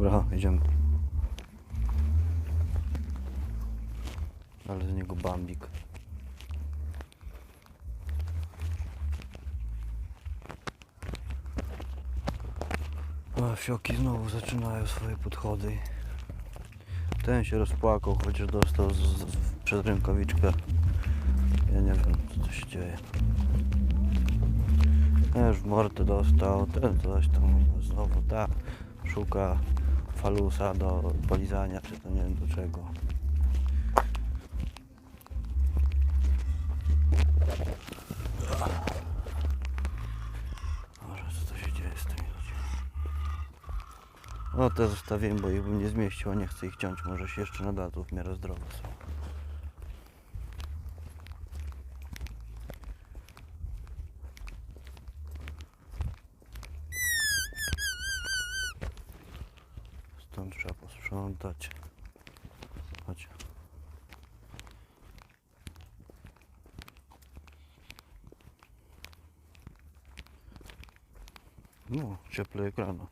Dobra, jedziemy. Ale z niego bambik. A fioki znowu zaczynają swoje podchody. Ten się rozpłakał, chociaż dostał z, z, przez rękawiczkę. Ja nie wiem, co tu się dzieje. Ja już w mordę dostał, ten coś tam znowu da. Szuka falusa do polizania, czy to nie wiem do czego. Może co to się dzieje z tymi ludźmi? O, te zostawiłem, bo ich bym nie zmieścił, nie chcę ich ciąć. Może się jeszcze nadadzą w miarę zdrowe są. Stąd trzeba posprzątać. Chodź. No, cieple ekranu.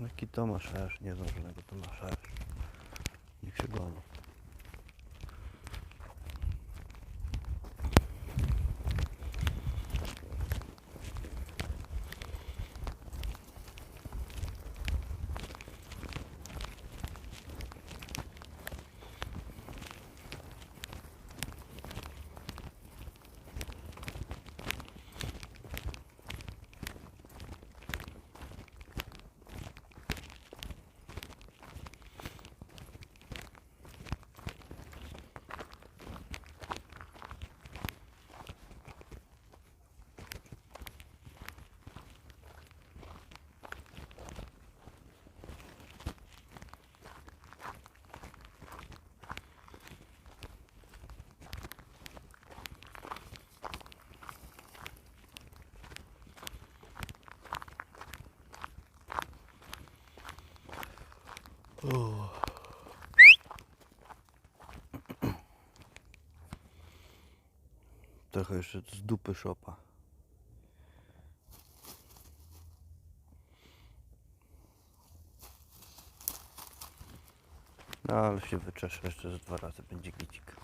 Jaki to ma szerz? Nie znam żadnego to ma szerz. Niech się goni. Trochę jeszcze z dupy szopa. No ale się wyczeszę jeszcze z dwa razy, będzie gicik.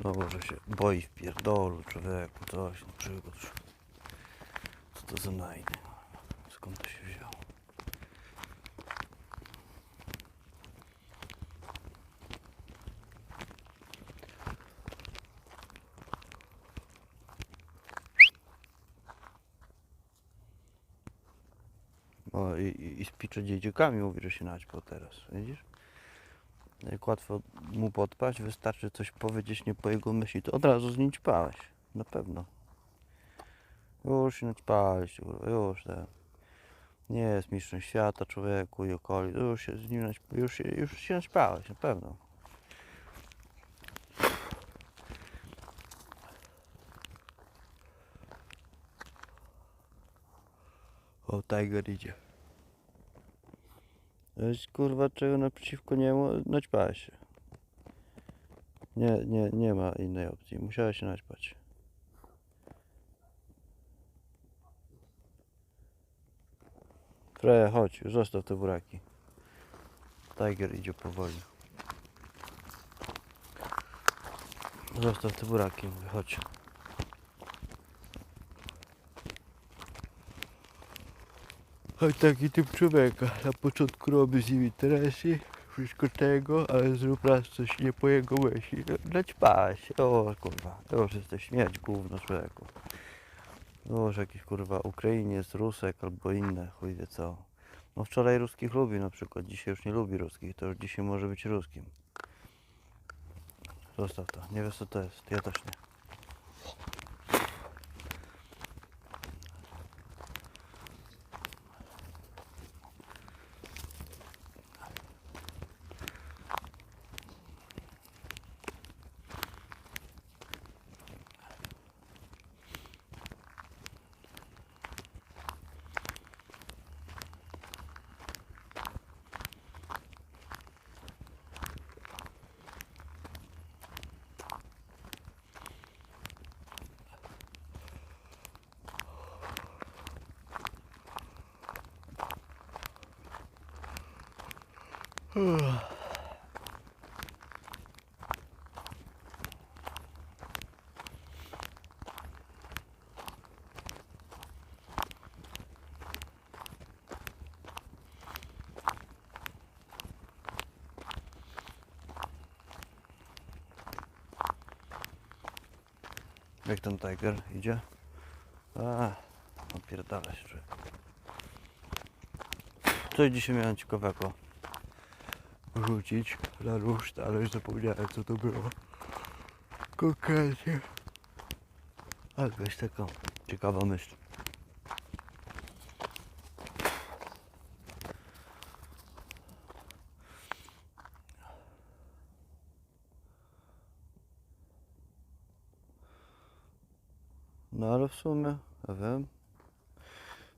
Znowu, że się boi w pierdolu człowieku, coś, no przygód. Co to za najdy? Skąd to się wzięło? O, i, i, i z mówi, że się naćpał teraz, widzisz? Jak łatwo mu podpaść, wystarczy coś powiedzieć nie po jego myśli, to od razu z nim ćpałeś, na pewno. Już się naćpałeś, już tak. Nie jest mistrzem świata, człowieku i okolic, już się z nim już, już się naćpałeś, na pewno. O, Tiger idzie. To jest kurwa czego naprzeciwko niemu naćpałeś się. Nie, nie, nie ma innej opcji. Musiałeś się naćpać. Freja, chodź, zostaw te buraki. Tiger idzie powoli. Zostaw te buraki, mówię, chodź. Chodź taki typ człowieka. Na początku robi z nim interesy, wszystko tego, ale zrób raz coś nie po jego myśli. Naćpałeś. O kurwa, już jesteś śmierć gówno człowieku. Już jakiś kurwa Ukrainiec, Rusek albo inne, chuj wie co. No wczoraj ruskich lubi na przykład, dzisiaj już nie lubi ruskich, to już dzisiaj może być ruskim. Zostaw to, nie wiesz co to jest, ja też nie. Jak ten tiger idzie? A, opierdala się. Coś dzisiaj miałem ciekawego rzucić na ruszt, ale już zapomniałem co to było. Konkretnie. Ale jakaś taka ciekawa myśl. No ale w sumie, ja wiem.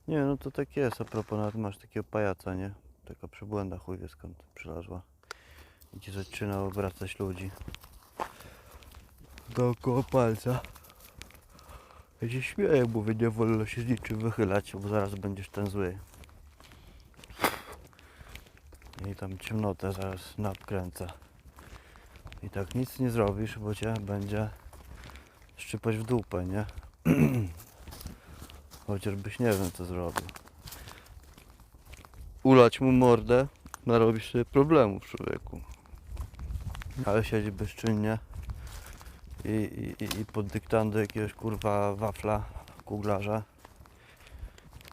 Nie no to tak jest, a propos nawet masz takiego pajaca, nie? Taka przybłęda chuj wie skąd przylazła. I ci zaczyna obracać ludzi. Dookoła palca. Ja się śmieję, mówię, nie wolno się z niczym wychylać, bo zaraz będziesz ten zły. I tam ciemnotę zaraz nadkręca. I tak nic nie zrobisz, bo cię będzie szczypać w dupę, nie? Chociażbyś nie wiem co zrobił. Ulać mu mordę, narobisz sobie problemów człowieku. Ale siedzi bezczynnie i, i, i- pod dyktando jakiegoś kurwa wafla, kuglarza,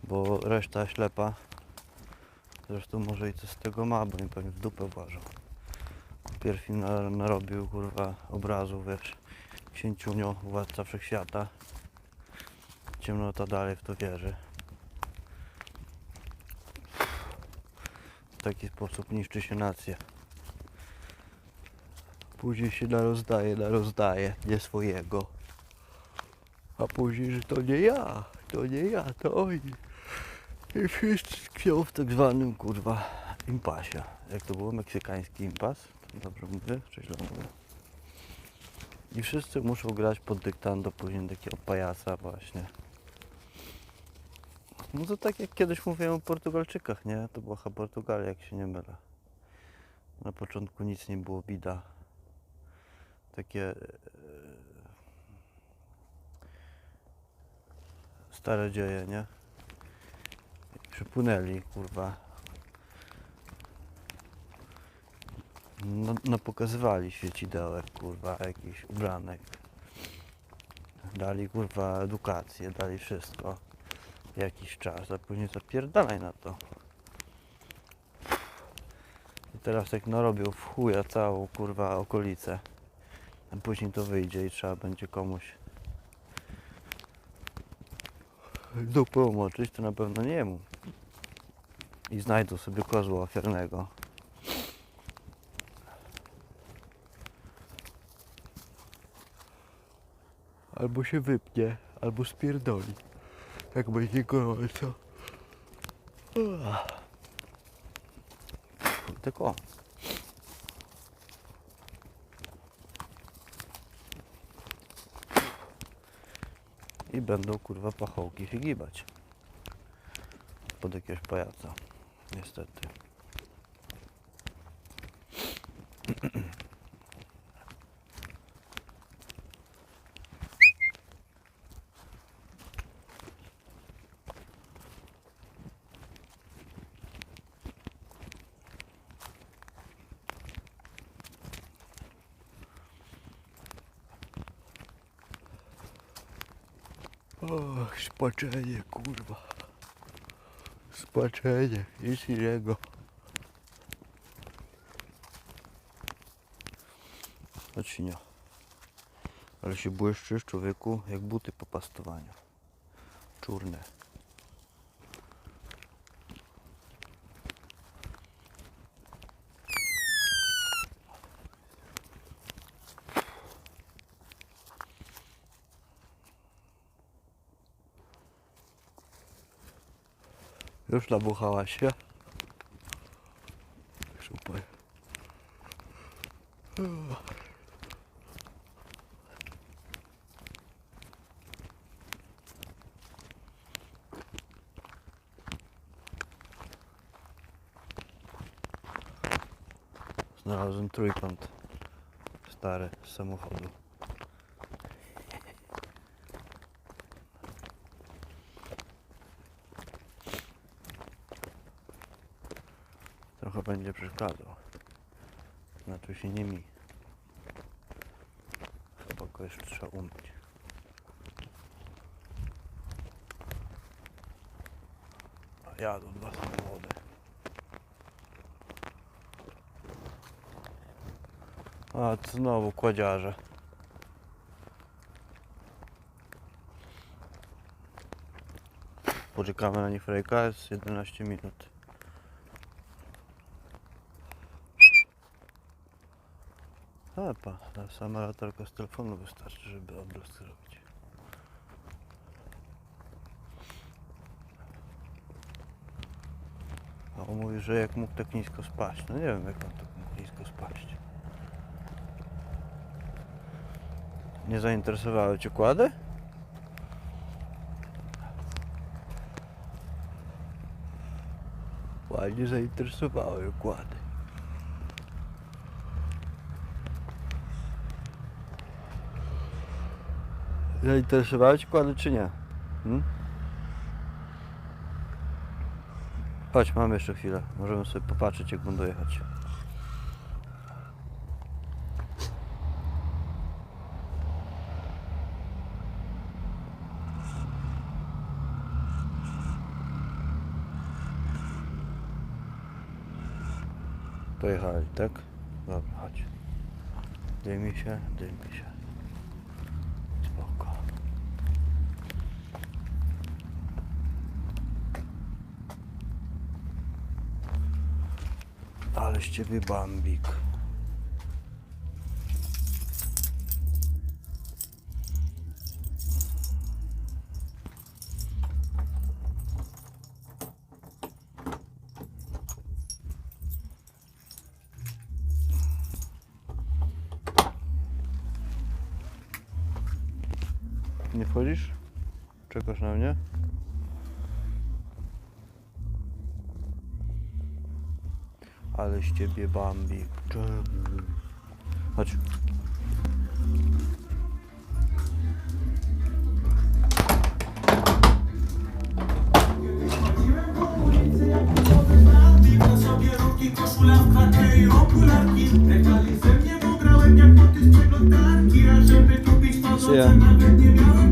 bo reszta ślepa. Zresztą może i co z tego ma, bo mi pewnie w dupę włażą. Pierw im na, narobił kurwa obrazu, wiesz, księciunio, władca wszechświata. Ciemnota dalej w to wierzy. W taki sposób niszczy się nację. Później się narozdaje, narozdaje, nie swojego. A później, że to nie ja, to nie ja, to oni. I wszyscy tkwią w tak zwanym kurwa impasie. Jak to było? Meksykański impas? Dobrze mówię? Czy źle mówię? I wszyscy muszą grać pod dyktando później takiego pajaca właśnie. No to tak jak kiedyś mówiłem o Portugalczykach, nie? To była chyba Portugalia, jak się nie mylę. Na początku nic nie było bida. Takie e, stare dzieje, nie? Przypłynęli, kurwa. No, no pokazywali świecidełek, kurwa, jakiś ubranek. Dali, kurwa, edukację, dali wszystko. Jakiś czas, a później zapierdalaj na to. I teraz tak narobił w chuja całą, kurwa, okolicę. A później to wyjdzie i trzeba będzie komuś dupę umoczyć, to na pewno nie jemu. I znajdą sobie kozła ofiarnego. Albo się wypnie, albo spierdoli. Jak będzie gorąco. Uah. Tak o. I będą kurwa pachołki się gibać. Pod jakiegoś pajaca. Niestety. Och, spaczenie, kurwa. Spaczenie, nic innego. Odcinia. Ale się błyszczysz, człowieku, jak buty po pastowaniu. Czurne. Już nabuchała się. Super. Znalazłem trójkąt stary z samochodu. Trochę będzie przeszkadzał. Znaczy się nie mi. Chyba go jeszcze trzeba umyć. A jadą dwa samochody. A znowu kładziarze. Poczekamy na nich Frejka, jest 11 minut. A pa, ta sama latarka z telefonu wystarczy, żeby obraz zrobić. A on mówi, że jak mógł tak nisko spaść. No nie wiem jak on tak mógł nisko spaść. Nie zainteresowały Cię kłady? Ładnie zainteresowały kłady. Zainteresowały Cię kłady czy nie? Hmm? Chodź, mamy jeszcze chwilę. Możemy sobie popatrzeć jak będą jechać. Pojechali, tak? Dobra, chodź. Dymi się, dymi się. Spoko. Ale z ciebie bambik. Nie wchodzisz? Czekasz na mnie? Ale z ciebie bambik. Chodź. Na